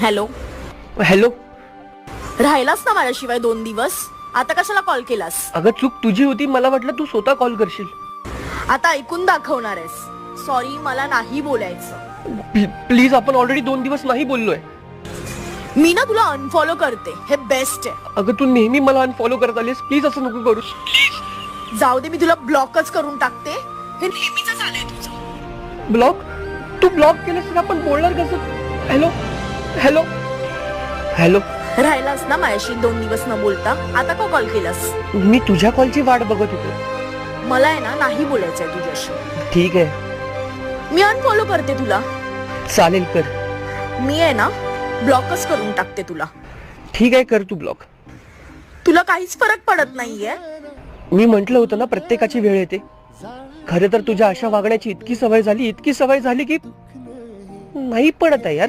Hello hello राहिलास ना माझ्याशिवाय दोन दिवस? आता कशाला कॉल केलास? अगं चूक तुझी होती मला वाटलं तू स्वतः कॉल करशील. आता ऐकून दाखवणार आहेस. सॉरी मला नाही बोलायचं. प्ल- प्लीज आपण ऑलरेडी दोन दिवस नाही बोललोय. मी ना तुला अनफॉलो करते. हे बेस्ट आहे. अगं तू नेहमी मला अनफॉलो करत आलीस. प्लीज असं नको करू जाऊ दे मी तुला ब्लॉकच करून टाकते. हे नेहमीच आलंय तुझं. ब्लॉक तू ब्लॉक केलंस तर आपण बोलणार कसं? Hello hello? हॅलो? राहिलास ना माझ्याशी? दोन दिवस न बोलता. आता का कॉल केलास? मी तुझ्या कॉलची वाट बघत होतो. मला आहे ना नाही बोलायचंय तुझ्याशी. ठीक आहे. मी अनफॉलो करते तुला. चालेल कर. मी आहे ना ब्लॉकच करून टाकते तुला. ठीक आहे कर तू ब्लॉक तुला काहीच फरक पडत नाहीये. मी म्हंटल होतं ना प्रत्येकाची वेळ येते. खरं तर तुझ्या अशा वागण्याची इतकी सवय झाली इतकी सवय झाली की नाही पडत आहे यार.